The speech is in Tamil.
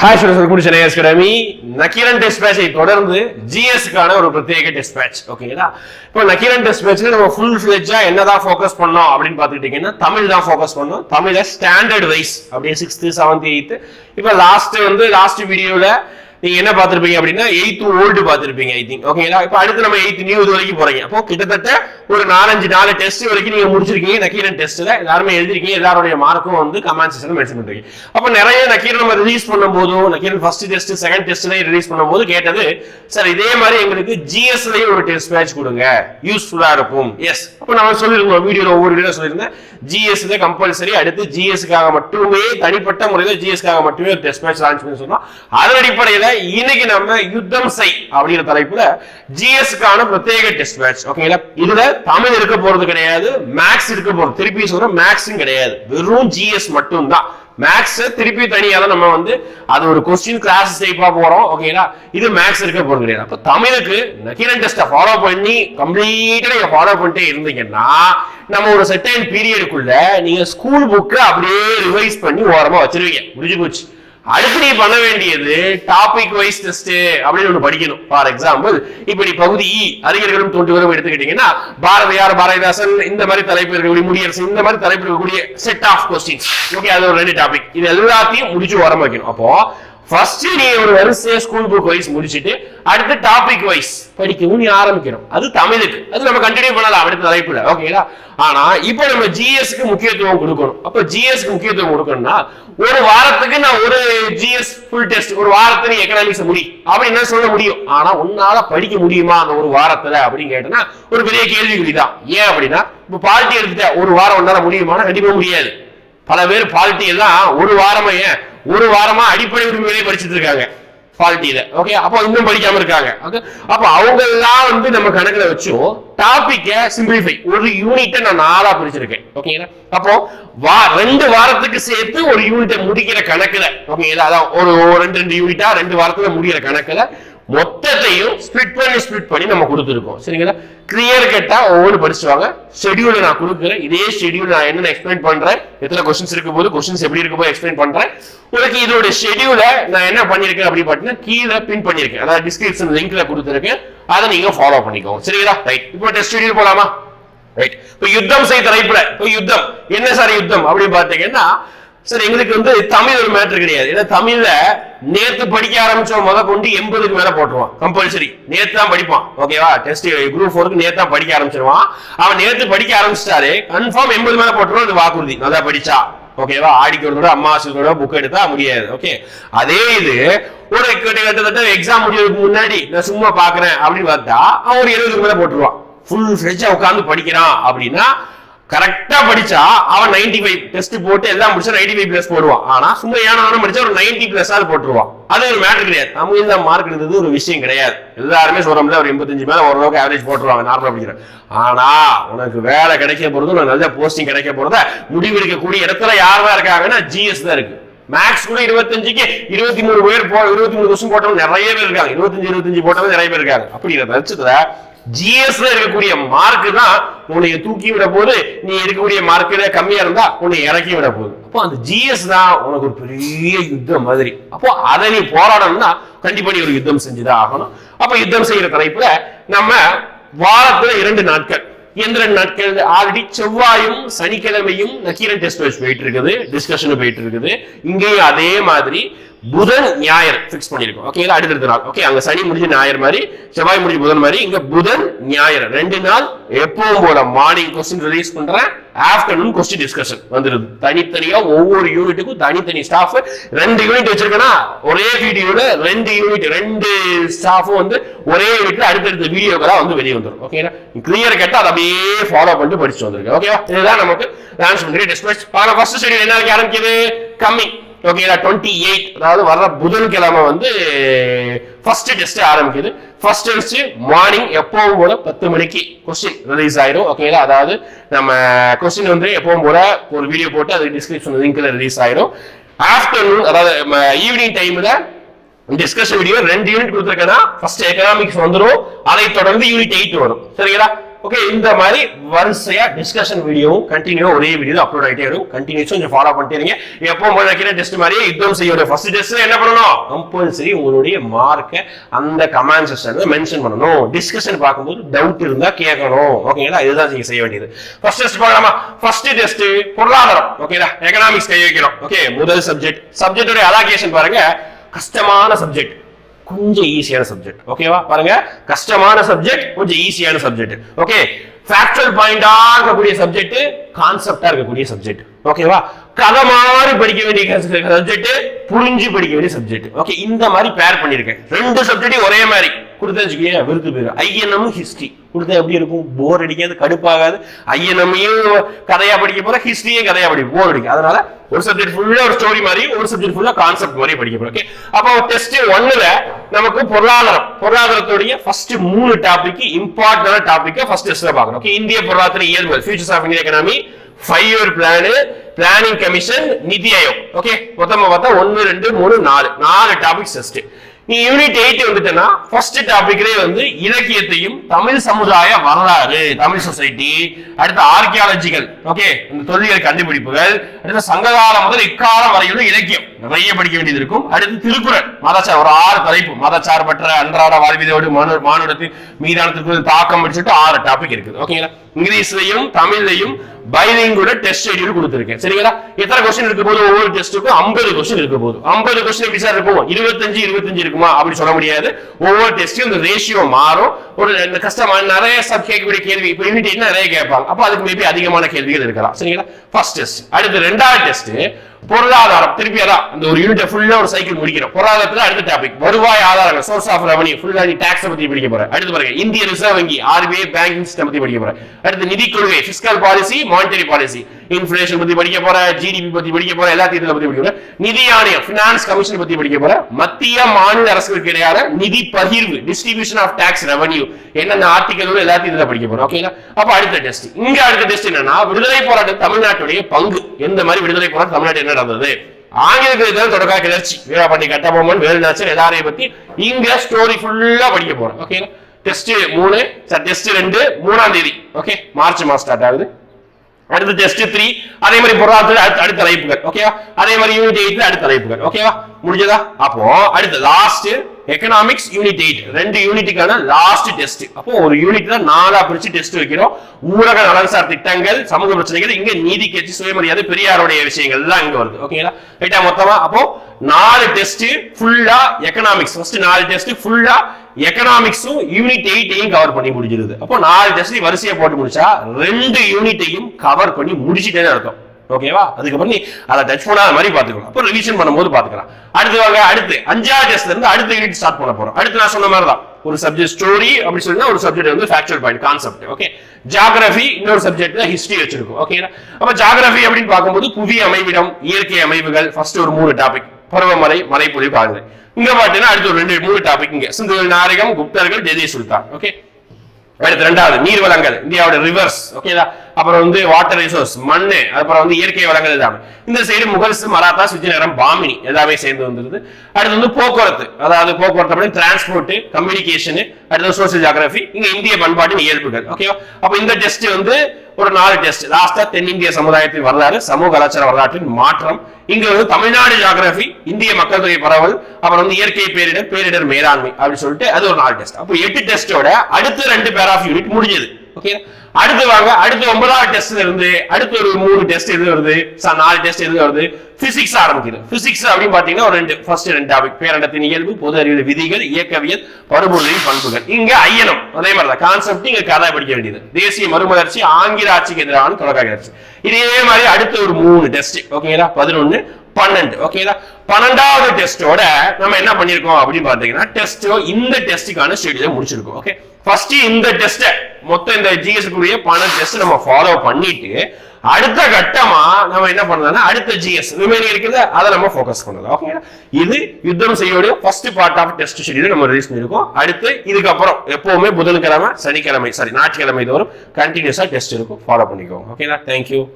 ஹாய் ஸ்டூடெண்ட்ஸ் குடிச்ச சென்னை கடமி நக்கீரன் டெஸ்ட் பேட்சை தொடர்ந்து ஜிஎஸ்க்கான ஒரு பிரத்யேக டெஸ்ட் பேட்ச் ஓகேங்களா இப்போ நக்கீரன் டெஸ்ட் பேட்ச்ல நம்ம ஃபுல் ஃபிளெஜ்ஜா என்னதான் ஃபோக்கஸ் பண்ணோம் அப்படின்னு பார்த்துக்கிட்டீங்கன்னா தமிழ் தான் ஃபோக்கஸ் பண்ணோம். தமிழை ஸ்டாண்டர்ட் வைஸ் அப்படியே சிக்ஸ்த்து செவன்த் எயித்து இப்போ லாஸ்ட் வந்து லாஸ்ட் வீடியோவில் நீங்க என்ன பார்த்திருப்பீங்க அப்படின்னா எயித்து ஓல்டு பார்த்திருப்பீங்க ஐ திங்க் ஓகேங்களா இப்போ அடுத்து நம்ம எயித்து நியூ இது வரைக்கும் போறீங்க. அப்போ கிட்டத்தட்ட ஒரு நாலஞ்சு நாலு டெஸ்ட் வரைக்கும் நீங்க முடிச்சிருக்கீங்க நக்கீரன் டெஸ்ட்ல எல்லாருமே எழுதிருக்கீங்க எல்லாருடைய மார்க்கும் வந்து கமெண்ட் செக்ஷன்ல மென்ஷன் பண்ணிருக்கீங்க. அப்போ நிறைய நக்கீரன் நம்ம ரிலீஸ் பண்ணும்போதும் நக்கீரன் ஃபர்ஸ்ட் டெஸ்ட் செகண்ட் டெஸ்ட்லயும் ரிலீஸ் பண்ணும்போது கேட்டது சார் இதே மாதிரி எங்களுக்கு ஜிஎஸ்லயும் ஒரு டெஸ்ட் மேட்ச் கொடுங்க. யூஸ்ஃபுல்லா இருக்கும். எஸ் அப்போ நான் சொல்லியிருக்கோம் வீடியோல ஒவ்வொரு வீடியோ சொல்லியிருந்தேன் ஜிஎஸ்ல கம்பல்சரி அடுத்து ஜிஎஸ்க்காக மட்டுமே தனிப்பட்ட முறையில் ஜிஎஸ்க்காக மட்டுமே ஒரு டெஸ்ட் மேட்ச் லான்ச் பண்ணி சொன்னோம். அதன் அடிப்படையில் இன்னைக்கு நம்ம யுத்தம் செய் அப்படிங்கிற தலைப்புல ஜிஎஸ்க்கான பிரத்யேக டெஸ்ட் மேட்ச் ஓகேங்களா இதுல தமிழ் இருக்க போறது கிடையாது மேக்ஸ் இருக்க போறது. திருப்பி சொல்ற மேக்ஸும் கிடையாது. வெறும் ஜிஎஸ் மட்டும் தான் மேக்ஸ் திருப்பி தனியாக நம்ம வந்து அது ஒரு கொஸ்டின் கிளாஸ் டைப்பா போறோம். ஓகேங்களா இது மேக்ஸ் இருக்க போறது கிடையாது. அப்ப தமிழுக்கு நக்கீரன் டெஸ்ட்டை ஃபாலோ பண்ணி கம்ப்ளீட்டா நீங்க ஃபாலோ பண்ணிட்டே இருந்தீங்கன்னா நம்ம ஒரு செட்டைன் பீரியடுக்குள்ள நீங்க ஸ்கூல் புக்கை அப்படியே ரிவைஸ் பண்ணி ஓரமா வச்சிருவீங்க. முடிஞ்சு போச்சு. அடுத்து நீ பண்ண வேண்டியது டாபிக் வைஸ் டெஸ்ட் அப்படின்னு ஒன்று படிக்கணும். ஃபார் எக்ஸாம்பிள் இப்ப நீ பகுதி இ அறிஞர்களும் தோன்றுவரும் எடுத்துக்கிட்டீங்கன்னா பாரதியார் பாரதிதாசன் இந்த மாதிரி தலைப்பு இருக்கக்கூடிய முடியரசு இந்த மாதிரி தலைப்பு இருக்கக்கூடிய செட் ஆஃப் கொஸ்டின்ஸ் ஓகே அது ஒரு ரெண்டு டாபிக் இது எல்லாத்தையும் முடிச்சு உரம் வைக்கணும். அப்போ ஃபர்ஸ்ட் நீ ஒரு வரிசையை ஸ்கூல் புக் வைஸ் முடிச்சுட்டு அடுத்து டாபிக் வைஸ் படிக்கவும் நீ ஆரம்பிக்கணும். அது தமிழுக்கு. அது நம்ம கண்டினியூ பண்ணலாம் அடுத்த தலைப்புல. ஓகேங்களா ஆனா இப்போ நம்ம ஜிஎஸ்க்கு முக்கியத்துவம் கொடுக்கணும். அப்போ ஜிஎஸ்க்கு முக்கியத்துவம் கொடுக்கணும்னா ஒரு வாரத்துக்கு நான் ஒரு ஜிஎஸ் ஃபுல் டெஸ்ட் ஒரு வாரத்துல எக்கனாமிக்ஸ் முடி. அப்படின்னு சொல்ல முடியும். ஆனா உன்னால படிக்க முடியுமா அந்த ஒரு வாரத்துல அப்படின்னு கேட்டனா ஒரு பெரிய கேள்விக்குறி தான் ஏன் அப்படின்னா இப்போ பாலிட்டி எடுத்துட்ட ஒரு வாரம் உன்னால முடியுமானா கண்டிப்பா முடியாது. பல பேர் பாலிட்டி எல்லாம் ஒரு வாரமே ஏன் ஒரு வாரமா அடிப்படை உரிமைகளே படிச்சுட்டு இருக்காங்க குவாலிட்டியில ஓகே அப்போ இன்னும் படிக்காம இருக்காங்க. ஓகே அப்போ அவங்க எல்லாம் வந்து நம்ம கணக்குல வச்சும் டாபிக்க சிம்பிளிஃபை ஒரு யூனிட்டை நான் நாலா பிரிச்சிருக்கேன். ஓகேங்களா அப்போ வா ரெண்டு வாரத்துக்கு சேர்த்து ஒரு யூனிட்டை முடிக்கிற கணக்குல. ஓகேங்களா அதான் ஒரு ஒரு ரெண்டு ரெண்டு யூனிட்டா ரெண்டு வாரத்துல முடிக்கிற கணக்குல மொத்தத்தையும் ஸ்பிளிட் பண்ணி ஸ்பிளிட் பண்ணி நம்ம கொடுத்துருக்கோம். சரிங்களா? கிளியர் கேட்டா ஒவ்வொரு படிச்சுவாங்க. ஷெடியூல் நான் கொடுக்குறேன். இதே ஷெடியூல் நான் என்னென்ன எக்ஸ்பிளைன் பண்றேன்? எத்தனை கொஸ்டின்ஸ் இருக்கும் போது கொஸ்டின்ஸ் எப்படி இருக்கும் போது எக்ஸ்பிளைன் பண்றேன். உங்களுக்கு இதோட ஷெடியூல நான் என்ன பண்ணிருக்கேன் அப்படி பார்த்தீங்கன்னா கீழே பின் பண்ணிருக்கேன் அதாவது டிஸ்கிரிப்ஷன் லிங்க்ல கொடுத்துருக்கேன். அதை நீங்க ஃபாலோ பண்ணிக்கோங்க. சரிங்களா? ரைட் இப்போ டெஸ்ட் ஷெடியூல் போலாமா? ரைட் இப்போ யுத்தம் செய்த தலைப்புல இப்போ யுத்தம். என்ன சார் யுத்தம்? அப்படின்னு பார்த்தீங்கன்னா சார் எங்களுக்கு வந்து தமிழ் ஒரு மேட்ரு கிடையாது. ஏன்னா தமிழ்ல நேத்து படிக்க ஆரம்பிச்சோம் முத கொண்டு எண்பதுக்கு மேல போட்டுருவான். கம்பல்சரி நேத்து தான் படிப்பான். ஓகேவா டெஸ்ட் குரூப் ஃபோருக்கு நேத்து தான் படிக்க ஆரம்பிச்சிருவான். அவன் நேத்து படிக்க ஆரம்பிச்சிட்டாரு. கன்ஃபார்ம் எண்பது மேல போட்டுருவான். அது வாக்குறுதி. நல்லா படிச்சா. ஓகேவா ஆடிக்கிறதோட அம்மாவாசையோட புக் எடுத்தா முடியாது. ஓகே அதே இது ஒரு கிட்டத்தட்ட எக்ஸாம் முடியறதுக்கு முன்னாடி நான் சும்மா பாக்குறேன் அப்படின்னு பார்த்தா அவன் ஒரு எழுபதுக்கு மேல போட்டுருவான். ஃபுல் ஃப்ரெஷ்ஷா உட்காந்து படிக்கிறான் அப்படின்னா கரெக்டா படிச்சா அவன் 95 ஃபைவ் டெஸ்ட் போட்டு எல்லாம் முடிச்சா 95 ஃபைவ் பிளஸ் போடுவான். ஆனா சும்மா ஏனாலும் படிச்சா ஒரு 90 பிளஸ் ஆவது போட்டுருவான். அது ஒரு மேட்டர் கிடையாது. தமிழ்ல மார்க் எடுத்தது ஒரு விஷயம் கிடையாது. எல்லாருமே சொல்றோம்ல ஒரு எண்பத்தஞ்சு மேல ஓரளவுக்கு ஆவரேஜ் போட்டுருவாங்க நார்மலா படிக்கிறேன் ஆனா உனக்கு வேலை கிடைக்க போறது ஒரு நல்ல போஸ்டிங் கிடைக்க போறத முடிவெடுக்கக்கூடிய இடத்துல யார் தான் இருக்காங்கன்னா ஜிஎஸ் தான் இருக்கு. மேக்ஸ் கூட இருபத்தஞ்சுக்கு இருபத்தி மூணு பேர் போ இருபத்தி மூணு கொஸ்டின் போட்டவங்க நிறைய பேர் இருக்காங்க. இருபத்தஞ்சு இருபத்தஞ்சு போட்டவங்க நிறைய பேர் இருக்காங்க. அப்படிங்கிற பட்சத்துல ஜிஎஸ்ல இருக்கக்கூடிய மார்க் தான் உன்னை தூக்கி விட போது நீ இருக்கக்கூடிய மார்க்கில கம்மியா இருந்தா உன்னை இறக்கி விட போகுது. அப்போ அந்த ஜிஎஸ் தான் உனக்கு ஒரு பெரிய யுத்தம் மாதிரி. அப்போ அதை நீ போராடணும்னா கண்டிப்பா நீ ஒரு யுத்தம் செஞ்சுதான் ஆகணும். அப்ப யுத்தம் செய்யற தலைப்புல நம்ம வாரத்துல இரண்டு நாட்கள். எந்த ரெண்டு நாட்கள்? ஆல்ரெடி செவ்வாயும் சனிக்கிழமையும் நக்கீரன் டெஸ்ட் வச்சு போயிட்டு இருக்குது டிஸ்கஷன் போயிட்டு இருக்குது. இங்கேயும் அதே மாதிரி புதன் ஞாயிறு. ஃபிக்ஸ் பண்ணிருக்கோம். ஓகே அடுத்தடுத்த நாள். ஓகே அங்க சனி முடிஞ்சு ஞாயிறு மாதிரி செவ்வாய் முடிஞ்சு புதன் மாதிரி இங்க புதன் ஞாயிறு. ரெண்டு நாள் எப்பவும் போல மார்னிங் கொஸ்டின் ரிலீஸ் பண்றேன் ஆஃப்டர்நூன் கொஸ்டின் டிஸ்கஷன் வந்துருது. தனித்தனியா ஒவ்வொரு யூனிட்டுக்கும் தனித்தனி ஸ்டாஃப் ரெண்டு யூனிட் வச்சிருக்கேன்னா ஒரே வீடியோல ரெண்டு யூனிட் ரெண்டு ஸ்டாஃபும் வந்து ஒரே யூனிட்ல அடுத்தடுத்த வீடியோக்களா வந்து வெளியே வந்துடும் ஓகேங்களா கிளியர் கேட்டா அதை அப்படியே ஃபாலோ பண்ணிட்டு படிச்சு வந்திருக்கு ஓகேவா இதுதான் நமக்கு டான்ஸ் பண்ணி டெஸ்ட் மேட்ச் ஃபர்ஸ்ட் ஷெடியூல் என்ன ஆரம்பிக்குது? கம்மி. ஓகேங்களா டுவெண்ட்டி எயிட் அதாவது வர்ற புதன்கிழமை வந்து ஃபர்ஸ்ட் டெஸ்ட் ஆரம்பிக்குது. ஃபர்ஸ்ட் டெஸ்ட் மார்னிங் எப்பவும் போல பத்து மணிக்கு கொஸ்டின் ரிலீஸ் ஆயிரும். ஓகேங்களா அதாவது நம்ம கொஸ்டின் வந்து எப்பவும் போல ஒரு வீடியோ போட்டு அது டிஸ்கிரிப்ஷன் லிங்க்ல ரிலீஸ் ஆயிரும். ஆஃப்டர்நூன் அதாவது ஈவினிங் டைம்ல டிஸ்கஷன் வீடியோ ரெண்டு யூனிட் கொடுத்துருக்கேன்னா ஃபர்ஸ்ட் எக்கனாமிக்ஸ் வந்துடும் அதை தொடர்ந்து யூனிட் எயிட் வரும். சரிங்களா? ஓகே இந்த மாதிரி வரிசையா டிஸ்கஷன் வீடியோவும் கண்டினியூ ஒரே வீடியோ அப்லோட் ஆகிட்டே இருக்கும். கண்டினியூஸும் கொஞ்சம் ஃபாலோ பண்ணிட்டு இருங்க. எப்போ வைக்கிற டெஸ்ட் மாதிரியே யுத்தம் செய்ய ஃபர்ஸ்ட் டெஸ்ட் என்ன பண்ணணும்? கம்பல்சரி உங்களுடைய மார்க்கை அந்த கமெண்ட் செக்ஷன்ல மென்ஷன் பண்ணணும். டிஸ்கஷன் பார்க்கும்போது டவுட் இருந்தா கேட்கணும். ஓகேங்களா இதுதான் நீங்க செய்ய வேண்டியது. ஃபர்ஸ்ட் டெஸ்ட் பார்க்கலாமா? ஃபர்ஸ்ட் டெஸ்ட் பொருளாதாரம். ஓகேங்களா எக்கனாமிக்ஸ் கை வைக்கிறோம் ஓகே முதல் சப்ஜெக்ட் சப்ஜெக்டோட அலாகேஷன் பாருங்க. கஷ்டமான சப்ஜெக்ட் கொஞ்சம் ஈஸியான சப்ஜெக்ட் ஓகேவா பாருங்க. கஷ்டமான சப்ஜெக்ட் கொஞ்சம் ஈஸியான சப்ஜெக்ட் ஓகே ஃபேக்சுவல் பாயிண்டா இருக்கக்கூடிய சப்ஜெக்ட் கான்செப்டா இருக்கக்கூடிய சப்ஜெக்ட் ஓகேவா கதை மாதிரி படிக்க வேண்டிய சப்ஜெக்ட் புரிஞ்சு படிக்க வேண்டிய சப்ஜெக்ட் ஓகே இந்த மாதிரி பேர் பண்ணிருக்கேன். ரெண்டு சப்ஜெக்டையும் ஒரே மாதிரி. கொடுத்தா வச்சுக்கோங்க விருது பேர் ஐஎன்எம் ஹிஸ்ட்ரி கொடுத்தா எப்படி இருக்கும்? போர் அடிக்காது கடுப்பாகாது. ஐஎன்எம்மையும் கதையா படிக்க போற ஹிஸ்டரியும் கதையா படிக்கும் போர் அடிக்கும் அதனால ஒரு சப்ஜெக்ட் ஃபுல்லா ஒரு ஸ்டோரி மாதிரி ஒரு சப்ஜெக்ட் ஃபுல்லா கான்செப்ட் மாதிரி படிக்க போறோம் ஓகே அப்போ டெஸ்ட் ஒன்னுல நமக்கு பொருளாதாரம். பொருளாதாரத்துடைய ஃபர்ஸ்ட் மூணு டாபிக் இம்பார்ட்டன்டான டாபிக் ஃபர்ஸ்ட் டெஸ்ட்ல பார்க்கணும் ஓகே இந்திய பொருளாதார இயல்பு futures of Indian economy five year plan planning commission NITI Aayog okay மொத்தமா பார்த்தா ஒன்னு ரெண்டு மூணு நாலு. நாலு டாபிக் டெஸ்ட் நீ யூனிட் எயிட் வந்துட்டேன்னா ஃபர்ஸ்ட் டாபிக்லேயே வந்து இலக்கியத்தையும் தமிழ் சமுதாய வரலாறு தமிழ் சொசைட்டி அடுத்து ஆர்கியாலஜிக்கல் ஓகே இந்த தொல்லியல் கண்டுபிடிப்புகள் அடுத்து சங்ககாலம் முதல் இக்காலம் வரையிலும் இலக்கியம். நிறைய படிக்க வேண்டியது இருக்கும். அடுத்து திருக்குறள். மதச்சார் ஒரு ஆறு தலைப்பு. மதச்சார்பற்ற அன்றாட வாழ்விதோடு மானு மானுடத்தின் மீதான திருக்குறள் தாக்கம் படிச்சுட்டு ஆறு டாபிக் இருக்குது ஓகேங்களா இங்கிலீஷ்லையும் தமிழ்லையும் பைலிங்கோட டெஸ்ட் ஷெட்யூல் கொடுத்துருக்கேன். சரிங்களா? எத்தனை கொஸ்டின் இருக்க போது ஒவ்வொரு டெஸ்ட்டுக்கும் ஐம்பது கொஸ்டின் இருக்க போது ஐம்பது கொஸ்டின் எப்படி சார் இருக்கும்? இருபத்தஞ்சு இருபத்தஞ்சு இருக்குமா? அப்படி சொல்ல முடியாது. ஒவ்வொரு டெஸ்ட்டும் இந்த ரேஷியோ மாறும். ஒரு இந்த கஷ்டமான நிறைய சப் கேட்கக்கூடிய கேள்வி இப்போ யூனிட் நிறைய கேட்பாங்க. அப்போ அதுக்கு மேபி அதிகமான கேள்விகள் இருக்கலாம். சரிங்களா? ஃபர்ஸ்ட் டெஸ்ட் அடுத்து ரெண்டாவது டெஸ்ட் பொருளாதாரம் திருப்பி அதான் அந்த ஒரு யூனிட் ஃபுல்லா ஒரு சைக்கிள் முடிக்கிறோம். பொருளாதாரத்துல அடுத்த டாபிக் வருவாய் ஆதாரங்கள் சோர்ஸ் ஆஃப் ரெவன்யூ ஃபுல்லா நீ டாக்ஸ் பத்தி படிக்க போற. அடுத்து பாருங்க இந்திய ரிசர்வ் வங்கி ஆர்பிஐ பேங்கிங் சிஸ்டம் பத்தி படிக்க போற. அடுத்து நிதி கொள்கை fiscal policy monetary policy inflation பத்தி படிக்க போற ஜிடிபி பத்தி படிக்க போற எல்லாத்தையும் இதுல பத்தி படிக்க போற. நிதி ஆணையம் பினான்ஸ் கமிஷன் பத்தி படிக்க போற. மத்திய மாநில அரசுகளுக்கு இடையான நிதி பகிர்வு டிஸ்ட்ரிபியூஷன் ஆஃப் டாக்ஸ் ரெவன்யூ என்னென்ன ஆர்டிகல் எல்லாத்தையும் இதுல படிக்க போறோம் ஓகேங்களா அப்ப அடுத்த டெஸ்ட் இங்க அடுத்த டெஸ்ட் என்னன்னா விடுதலை போராட்டம் தமிழ்நாட்டுடைய பங்கு. எந்த மாதிரி விடுதலை போராட்டம் தமிழ்நாட்டு என்ன நடந்தது. ஆங்கிலத்தில் தொடக்க கிளர்ச்சி. வீராபாண்டி கட்டபொம்மன் வேலுநாச்சர் எல்லாரையும் பத்தி இங்க ஸ்டோரி ஃபுல்லா படிக்க போறோம். ஓகேங்களா டெஸ்ட் மூணு சார் டெஸ்ட் ரெண்டு மூணாம் தேதி. ஓகே மார்ச் மாசம் ஸ்டார்ட் ஆகுது. அடுத்து டெஸ்ட் த்ரீ அதே மாதிரி பொருளாதாரத்தில் அடுத்த அடுத்த தலைப்புகள். ஓகேவா அதே மாதிரி யூனிட் எயிட்ல அடுத்த தலைப்புகள். ஓகேவா முடிஞ்சதா? அப்போ அடுத்து லாஸ்ட் எக்கனாமிக்ஸ் யூனிட் எயிட் ரெண்டு யூனிட்டுக்கான லாஸ்ட் டெஸ்ட் அப்போ ஒரு யூனிட் தான் நாலா பிரிச்சு டெஸ்ட் வைக்கிறோம். ஊரக நலன்சார் திட்டங்கள் சமூக பிரச்சனைகள் இங்க நீதி கட்சி சுயமரியாதை பெரியாருடைய விஷயங்கள் எல்லாம் இங்க வருது. ஓகேங்களா ரைட்டா மொத்தமா? அப்போ நாலு டெஸ்ட் ஃபுல்லா எக்கனாமிக்ஸ் ஃபர்ஸ்ட் நாலு டெஸ்ட் ஃபுல்லா எக்கனாமிக்ஸும் யூனிட் எயிட்டையும் கவர் பண்ணி முடிஞ்சிருது. அப்போ நாலு டெஸ்ட் வரிசையை போட்டு முடிச்சா ரெண்டு யூனிட்டையும் கவர் பண்ணி முடிச்சிட்டேன்னு அர்த்தம். ஓகேவா அதுக்கப்புறம் நீ அதை டச் பண்ணாத மாதிரி பாத்துக்கலாம் அப்போ ரிவிஷன் பண்ணும்போது பாத்துக்கலாம் அடுத்து வாங்க அடுத்து. அஞ்சாவது டெஸ்ட்ல இருந்து அடுத்த யூனிட் ஸ்டார்ட் பண்ண போறோம். அடுத்து நான் சொன்ன மாதிரி தான் ஒரு சப்ஜெக்ட் ஸ்டோரி அப்படி சொன்னா ஒரு சப்ஜெக்ட் வந்து factual point concept okay geography இன்னொரு சப்ஜெக்ட் தான் ஹிஸ்டரி வச்சிருக்கும். ஓகே அப்ப ஜாகிரபி அப்படின்னு பார்க்கும்போது புவி அமைவிடம் இயற்கை அமைவுகள் ஃபர்ஸ்ட் ஒரு மூணு டாபிக் பருவமலை மலைப்பொழிவு காலநிலை இங்க பாத்தீங்கன்னா அடுத்து ஒரு ரெண்டு மூணு டாபிக் இங்க. சிந்து நாரகம் குப்தர்கள் ஜெதி சுல்தான் ஓகே அடுத்து ரெண்டாவது நீர் வளங்கள் இந்தியாவோட ரிவர்ஸ் ஓகேதா அப்புறம் வந்து வாட்டர் ரிசோர்ஸ் மண்ணு அப்புறம் வந்து இயற்கை வளங்கள் எல்லாமே இந்த சைடு முகல்ஸ் மராத்தா விஜயநகரம் பாமினி எல்லாமே சேர்ந்து வந்துருது. அடுத்து வந்து போக்குவரத்து அதாவது போக்குவரத்து அப்படின்னு டிரான்ஸ்போர்ட் கம்யூனிகேஷன் அடுத்து சோசியல் ஜியாகிரபி இங்க இந்திய பண்பாட்டின் இயல்புகள் ஓகேவா அப்ப இந்த டெஸ்ட் வந்து ஒரு நாலு டெஸ்ட் லாஸ்டா தென்னிந்திய சமுதாயத்தின் வரலாறு சமூக கலாச்சார வரலாற்றின் மாற்றம் இங்க வந்து தமிழ்நாடு ஜியாகிரபி இந்திய மக்கள் தொகை பரவல் அப்புறம் வந்து இயற்கை பேரிடர் பேரிடர் மேலாண்மை அப்படின்னு சொல்லிட்டு அது ஒரு நாலு டெஸ்ட் அப்போ எட்டு டெஸ்டோட அடுத்த ரெண்டு பேர் ஆஃப் யூனிட் முடிஞ்சது. ஓகே அடுத்து வாங்க அடுத்து ஒன்பதாவது டெஸ்ட்ல இருந்து அடுத்து ஒரு மூணு டெஸ்ட் எது வருது? நாலு டெஸ்ட் எது வருது? பிசிக்ஸ் ஆரம்பிக்குது. பிசிக்ஸ் அப்படின்னு பாத்தீங்கன்னா ஒரு ரெண்டு ஃபர்ஸ்ட் ரெண்டு டாபிக் பேரண்டத்தின் இயல்பு பொது அறிவியல் விதிகள் இயக்கவியல் மறுபொருளின் பண்புகள். இங்க ஐயனம் அதே மாதிரி தான். கான்செப்ட் இங்க கதை படிக்க வேண்டியது. தேசிய மறுமலர்ச்சி ஆங்கில ஆட்சிக்கு எதிரான தொடக்க கிளர்ச்சி இதே மாதிரி அடுத்த ஒரு மூணு டெஸ்ட் ஓகேங்களா பதினொன்னு பன்னெண்டு. ஓகேங்களா பன்னெண்டாவது டெஸ்டோட நம்ம என்ன பண்ணிருக்கோம் அப்படின்னு பாத்தீங்கன்னா டெஸ்ட் இந்த டெஸ்ட்டுக்கான ஷெடியூல முடிச்சிருக்கோம். ஓகே ஃபர்ஸ்ட் இந்த டெஸ்ட் மொத்தம் இந்த ஜிஎஸ் கூடிய பன்னெண்டு டெஸ்ட் நம்ம ஃபாலோ பண்ணிட்டு அடுத்த கட்டமா நம்ம என்ன பண்ணலாம்னா அடுத்த ஜிஎஸ் ரிமைனிங் இருக்குது அதை நம்ம ஃபோக்கஸ் பண்ணலாம். ஓகேங்களா இது யுத்தம் செய்யக்கூடிய first part of test schedule நம்ம ரிலீஸ் பண்ணிருக்கோம். அடுத்து இதுக்கப்புறம் எப்பவுமே புதன்கிழமை சனிக்கிழமை சாரி ஞாயிற்றுக்கிழமை தோறும் கண்டினியூஸா டெஸ்ட் இருக்கும் ஃபாலோ பண்ணிக்கோங்க. ஓகேங்களா தேங்க்யூ